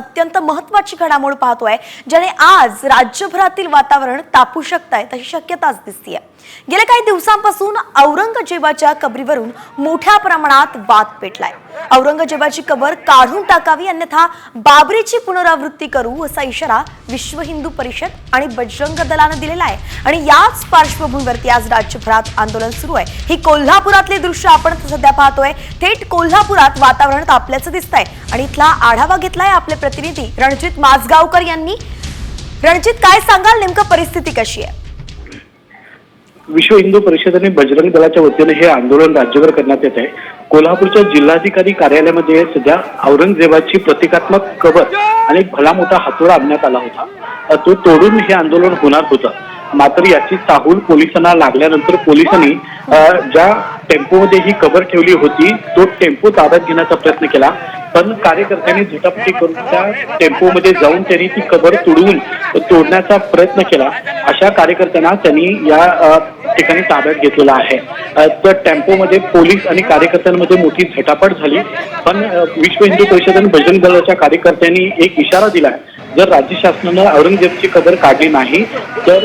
at अत्यंत महत्वाची घडामोड पाहतोय ज्याने आज राज्यभरातील वातावरण तापू शकताय तशी शक्यताच दिसतीये. गेल्या काही दिवसांपासून औरंगजेबाच्या कबरीवरून मोठ्या प्रमाणात वाद पेटलाय. औरंगजेबाची कबर काढून टाकावी अन्यथा बाबरीची पुनरावृत्ती करू असा इशारा विश्व हिंदू परिषद आणि बजरंग दलानं दिलेला आहे. आणि याच पार्श्वभूमीवरती आज राज्यभरात आंदोलन सुरू आहे. ही कोल्हापुरातली दृश्य आपण सध्या पाहतोय. थेट कोल्हापुरात वातावरण तापल्याचं दिसतंय. आणि इथला आढावा घेतलाय आपले प्रतिनिधी रणजित माजगावकर यांनी रणजित काय सांगाल? नेमकं परिस्थिती कशी आहे? विश्व हिंदू परिषद आणि बजरंग दलाच्या वतीने हे आंदोलन राज्यभर करण्यात येत आहे. कोल्हापूरच्या जिल्हाधिकारी कार्यालयामध्ये सध्या औरंगजेबाची प्रतिकात्मक कबर आणि भला मोठा हातोडा आणण्यात आला होता. तो तोडून हे आंदोलन होणार होतं. मात्र याची चाहूल पोलिसांना लागल्यानंतर पोलिसांनी ज्या टेम्पोमध्ये ही कबर ठेवली होती तो टेम्पो ताब्यात घेण्याचा प्रयत्न केला. पण कार्यकर्त्यांनी झटापटी करून त्या टेम्पोमध्ये जाऊन त्यांनी ती कबर तुडवून तोडण्याचा प्रयत्न केला. अशा कार्यकर्त्यांना त्यांनी या ठिकाणी ताब्यात घेतलेला आहे. तर टेम्पो टेम्पोमध्ये पोलीस आणि कार्यकर्त्यांमध्ये मोठी झटापट झाली. पण विश्व हिंदू परिषद आणि बजरंग दलाच्या कार्यकर्त्यांनी एक इशारा दिला जर राज्य शासनानं औरंगजेबची कदर काढली नाही तर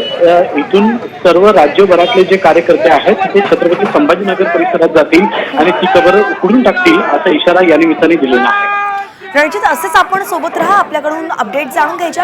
इथून सर्व राज्यभरातले जे कार्यकर्ते आहेत ते छत्रपती संभाजीनगर परिसरात जातील आणि ती कबर उकडून टाकतील असा इशारा या निमित्ताने दिलेला आहे. रणजित असेच आपण सोबत राहा आपल्याकडून अपडेट जाणून घ्यायच्या.